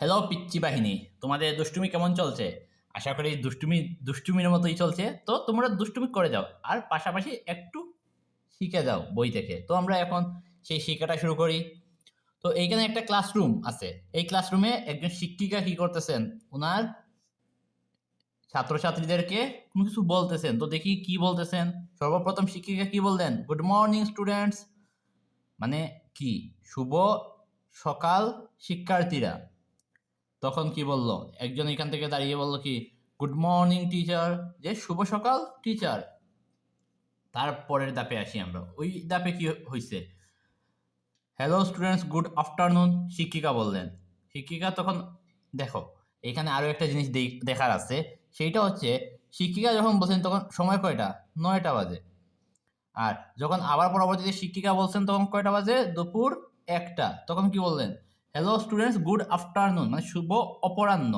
Hello পিচ্চি বাহিনী। তোমাদের দুষ্টুমি কেমন চলছে? আশা করি দুষ্টুমি, দুষ্টুমির মতোই চলছে। তো তোমরা দুষ্টুমি করে যাও, আর পাশাপাশি একটু শিখে যাও বই থেকে। তো আমরা এখন সেই শিক্ষাটা শুরু করি। তো এইখানে একটা ক্লাসরুম আছে। এই ক্লাসরুমে একজন শিক্ষিকা কি করতেছেন? ওনার ছাত্রছাত্রীদেরকে কোনো কিছু বলতেছেন। তো দেখি কি বলতেছেন? সর্বপ্রথম শিক্ষিকা কি বললেন? গুড মর্নিং স্টুডেন্টস মানে কি? শুভ সকাল, শিক্ষার্থীরা। তখন কি বলল? একজন এখান থেকে দাঁড়িয়ে বলল কি, গুড মর্নিং, টিচার। যে, শুভ সকাল, টিচার। তারপরের দাপে আসি আমরা। ওই দাপে কি হয়েছে হ্যালো, স্টুডেন্টস, গুড আফটারনুন। শিক্ষিকা বললেন। শিক্ষিকা তখন, দেখো, এখানে আরও একটা জিনিস দেখ- দেখার আছে। সেইটা হচ্ছে, শিক্ষিকা যখন বলছেন তখন সময় কয়টা? নয়টা বাজে। আর যখন আবার পরবর্তীতে শিক্ষিকা বলছেন তখন কয়টা বাজে? দুপুর একটা। তখন কি বললেন? হ্যালো স্টুডেন্টস গুড আফটারনুন মানে শুভ অপরাহ্ন।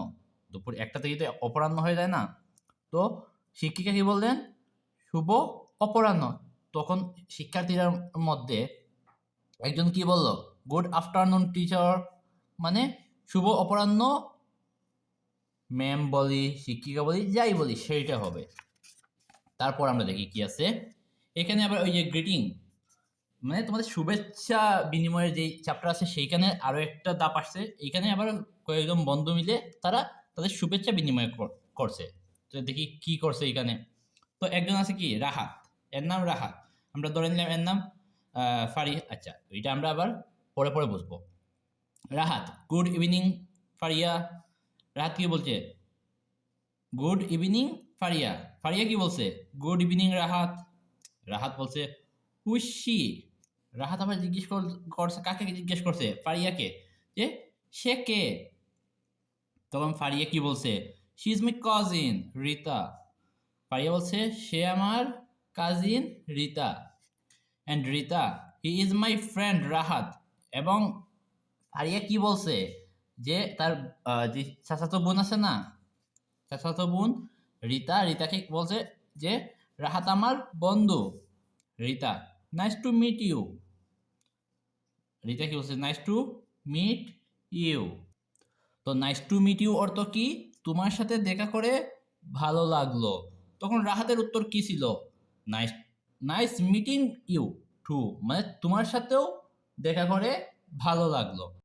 দুপুর একটা থেকে তো অপরাহ্ন হয়ে যায় না। তো শিক্ষিকা কি বললেন? শুভ অপরাহ্ন। তখন শিক্ষার্থীদের মধ্যে একজন কি বলল? গুড আফটারনুন টিচার মানে শুভ অপরাহ্ন। ম্যাম বলি, শিক্ষিকা বলি, যাই বলি, সেইটা হবে। তারপর আমরা দেখি কি আছে। এখানে আবার ওই যে গ্রিটিং মানে তোমাদের শুভেচ্ছা বিনিময়ের যে চ্যাপ্টার আছে, সেইখানে আরও একটা দাপ আসছে। এইখানে আবার কয়েকজন বন্ধু মিলে তারা তাদের শুভেচ্ছা বিনিময় কর- করছে। তো দেখি কি করছে এখানে তো একজন আছে কি? রাহাত। এর নাম রাহাত। আমরা ধরে নিলাম এর নাম ফারি আচ্ছা এটা আমরা আবার পরে পরে বুঝব। Rahat good evening Fariya. Rahat কি বলছে? Good evening Faria. ফারিয়া কি বলছে? Good evening Rahat. রাহাত বলছে হুইসি রাহাত আবার জিজ্ঞেস কর- করছে, কাকে জিজ্ঞেস করছে? ফারিয়াকে। যে, সে কে? তখন ফারিয়া কি বলছে? She is my cousin Rita Fariya বলছে, সে আমার cousin Rita and Rita he is my friend Rahat. এবং ফারিয়া কি বলছে? যে, তার যে চাচাতো বোন আছে না? চাচাতো বোন, রিতা, রিতাকে বলছে যে, রাহাত আমার বন্ধু, Rita. Nice to meet you Rita কি বলছে নাইস টু মিট ইউ তো নাইস টু মিট ইউ অর্থ কি? তোমার সাথে দেখা করে ভালো লাগল। তখন রাহাতের উত্তর কি ছিল? Nice nice meeting you too মানে তোমার সাথেও দেখা করে ভালো লাগল।